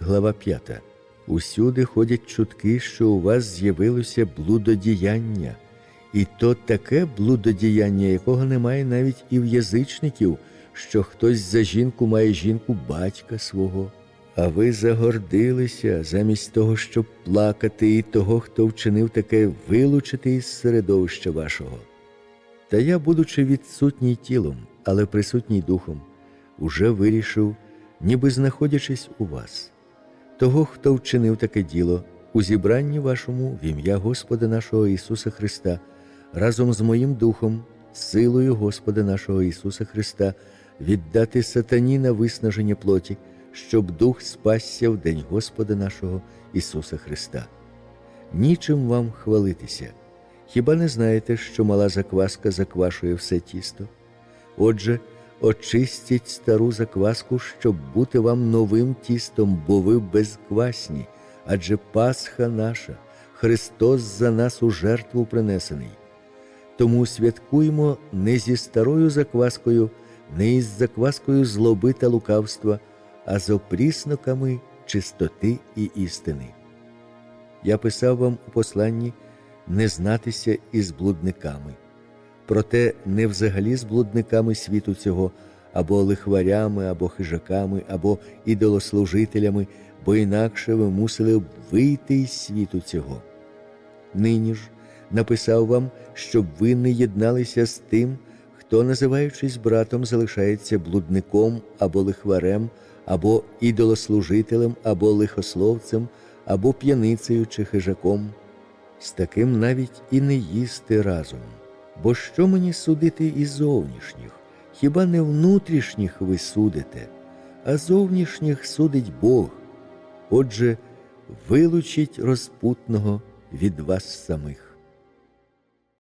глава 5. Усюди ходять чутки, що у вас з'явилося блудодіяння, і то таке блудодіяння, якого немає навіть і в язичників, що хтось за жінку має жінку батька свого. А ви загордилися замість того, щоб плакати, і того, хто вчинив таке, вилучити із середовища вашого. Та я, будучи відсутній тілом, але присутній духом, уже вирішив, ніби знаходячись у вас, того, хто вчинив таке діло, у зібранні вашому в ім'я Господа нашого Ісуса Христа, разом з моїм духом, силою Господа нашого Ісуса Христа, віддати сатані на виснаження плоті, щоб дух спасся в день Господа нашого Ісуса Христа. Нічим вам хвалитися. Хіба не знаєте, що мала закваска заквашує все тісто? Отже, очистіть стару закваску, щоб бути вам новим тістом, бо ви безквасні, адже Пасха наша, Христос за нас у жертву принесений. Тому святкуємо не зі старою закваскою, не із закваскою злоби та лукавства, а з опрісноками чистоти і істини. Я писав вам у посланні не знатися із блудниками, проте не взагалі з блудниками світу цього, або лихварями, або хижаками, або ідолослужителями, бо інакше ви мусили б вийти із світу цього. Нині ж написав вам, щоб ви не єдналися з тим, хто, називаючись братом, залишається блудником або лихварем, або ідолослужителем, або лихословцем, або п'яницею чи хижаком. З таким навіть і не їсти разом. Бо що мені судити із зовнішніх? Хіба не внутрішніх ви судите, а зовнішніх судить Бог. Отже, вилучіть розпутного від вас самих.